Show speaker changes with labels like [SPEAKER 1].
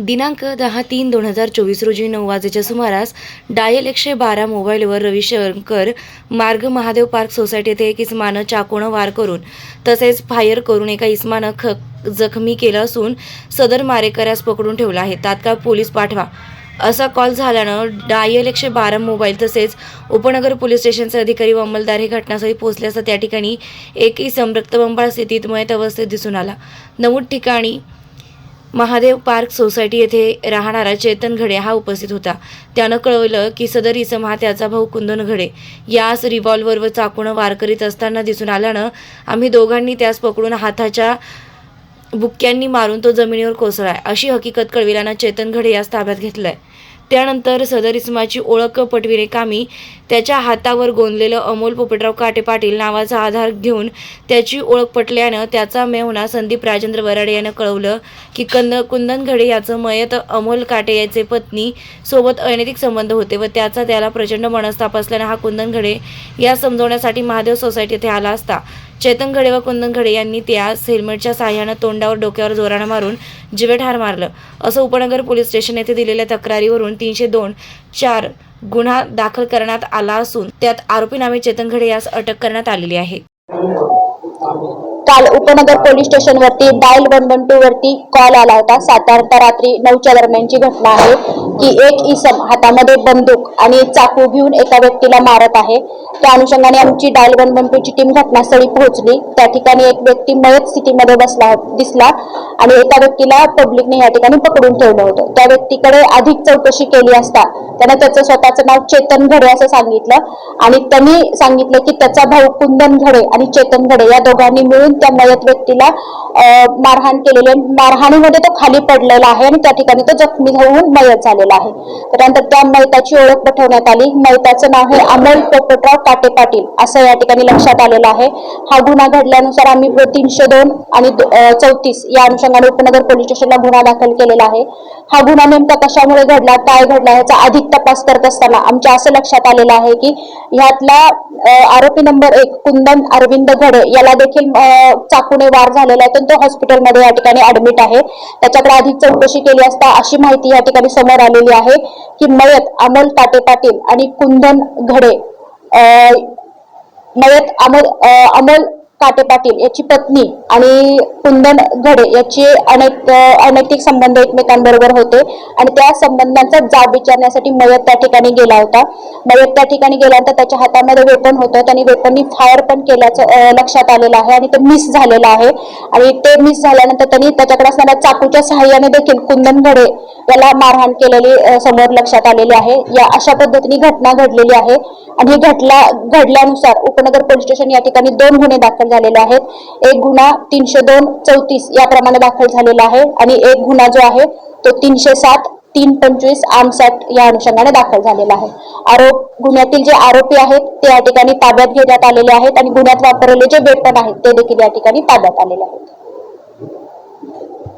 [SPEAKER 1] दिनांक दहा तीन दोन हजार चोवीस रोजी नऊ वाजेच्या सुमारास डायल एकशे बारा मोबाईलवर रविशंकर मार्ग महादेव पार्क सोसायटी येथे एक इस्मानं चाकूनं वार करून तसेच फायर करून एका इस्मानं ख जखमी केलं असून सदर मारेकऱ्यास पकडून ठेवला आहे. तात्काळ पोलीस पाठवा. असा कॉल झाल्यानं डायल एकशे बारा मोबाईल तसेच उपनगर पोलीस स्टेशनचे अधिकारी व अंमलदार हे घटनास्थळी पोहोचले असता त्या ठिकाणी एक इसम रक्तबंबाळ स्थितीत मयत अवस्थेत दिसून आला. नमूद ठिकाणी महादेव पार्क सोसायटी येथे राहणारा चेतन घडे हा उपस्थित होता. त्यानं कळवलं की सदर इसम हा त्याचा भाऊ कुंदन घडे. यास रिव्हॉल्वर व चाकूनं वार करीत असताना दिसून आल्यानं आम्ही दोघांनी त्यास पकडून हाताच्या बुक्क्यांनी मारून तो जमिनीवर कोसळाय अशी हकीकत कळविल्यानं चेतन घडे यास ताब्यात घेतलंय. त्यानंतर सदर इसमाची ओळख पटविणे कामी त्याच्या हातावर गोंदलेलं अमोल पोपटराव काटे पाटील नावाचा आधार घेऊन त्याची ओळख पटल्यानं त्याचा मेहुणा संदीप राजेंद्र वराडे यानं कळवलं की कंद कुंदन घडे याचं मयत अमोल काटे याचे पत्नी सोबत अनैतिक संबंध होते व त्याचा त्याला प्रचंड मनस्ताप असल्यानं हा कुंदन घडे या समजवण्यासाठी महादेव सोसायटी येथे आला असता. चेतन घडे व कुंदन घडे यांनी त्यास हेल्मेटच्या साह्यानं तोंडावर डोक्यावर जोरानं मारून जिवे ठार मारलं. असं उपनगर पोलीस स्टेशन येथे दिलेल्या तक्रारीवरून तीनशे दोन चार गुन्हा दाखल करण्यात आला असून त्यात आरोपी नामे चेतन घडे यास अटक करण्यात आलेली आहे.
[SPEAKER 2] काल उपनगर पोलीस स्टेशन वरती डायल वन वन टू वरती कॉल आला होता. साधारणतः रात्री नऊच्या दरम्यानची घटना आहे. की एक इसम हातामध्ये बंदूक आणि चाकू घेऊन एका व्यक्तीला मारत आहे. त्या अनुषंगाने आमची डायल वन वन टू ची टीम घटनास्थळी पोहोचली. त्या ठिकाणी एक व्यक्ती मयत स्थितीमध्ये बसला दिसला आणि एका व्यक्तीला पब्लिकने या ठिकाणी पकडून ठेवलं होतं. त्या व्यक्तीकडे अधिक चौकशी केली असता त्यानं त्याचं स्वतःचं नाव चेतन घडे असं सांगितलं आणि त्यांनी सांगितलं की त्याचा भाऊ कुंदन घडे आणि चेतन घडे या दोघांनी मिळून त्या मयत व्यक्तीला मारहाण केलेली आहे. मारहाणीमध्ये तो खाली पडलेला आहे आणि त्या ठिकाणी तो जखमी होऊन मयत झालेला आहे. त्यानंतर त्या मैताची ओळख पटवण्यात आली. मैताचं नाव आहे अमोल पोपटराव काटे पाटील असं या ठिकाणी लक्षात आलेलं आहे. हा गुन्हा घडल्यानुसार आम्ही तीनशे दोन आणि चौतीस या अनुषंगाने उपनगर पोलीस स्टेशनला गुन्हा दाखल केलेला आहे. हा गुन्हा नेमका कशामुळे घडला काय घडला ह्याचा अधिक तपास करत असताना आमच्या असं लक्षात आलेलं आहे की ह्यातला आरोपी नंबर एक कुंदन अरविंद घडे याला देखील चाकूने वार झालेला आहे. तर तो हॉस्पिटलमध्ये या ठिकाणी ऍडमिट आहे. त्याच्याकडे अधिक चौकशी केली असता अशी माहिती या ठिकाणी समोर आली आलेली आहे की मयत अमोल ताटे पाटील आणि कुंदन घडे अ, मयत अमोल अमल अमोल काटे पाटील याची पत्नी आणि कुंदन घडे याचे अनेक अनैतिक संबंध एकमेकांबरोबर होते. आणि त्या संबंधांचा जाब विचारण्यासाठी मयत त्या ठिकाणी गेला होता. मयत त्या ठिकाणी गेल्यानंतर त्याच्या हातामध्ये वेपन होतं. त्यांनी वेपननी फायर पण केल्याचं लक्षात आलेलं आहे आणि ते मिस झालेलं आहे. आणि ते मिस झाल्यानंतर त्यांनी त्याच्याकडे असणाऱ्या चाकूच्या सहाय्याने देखील कुंदन घडे याला मारहाण केलेली समोर लक्षात आलेली आहे. या अशा पद्धतीने घटना घडलेली आहे. आणि ही घटना घडल्यानुसार उपनगर पोलीस स्टेशन या ठिकाणी दोन गुन्हे दाखल झालेले आहेत. एक गुन्हा तीनशे दोन चौतीस याप्रमाणे दाखल झालेला आहे आणि एक गुन्हा जो आहे तो तीनशे सात तीन पंचवीस आमसाठ या अनुषंगाने दाखल झालेला आहे. आरोप गुन्ह्यातील जे आरोपी आहेत ते या ठिकाणी ताब्यात घेण्यात आलेले आहेत आणि गुन्ह्यात वापरलेले जे वेपन आहेत ते देखील या ठिकाणी ताब्यात आलेले आहेत.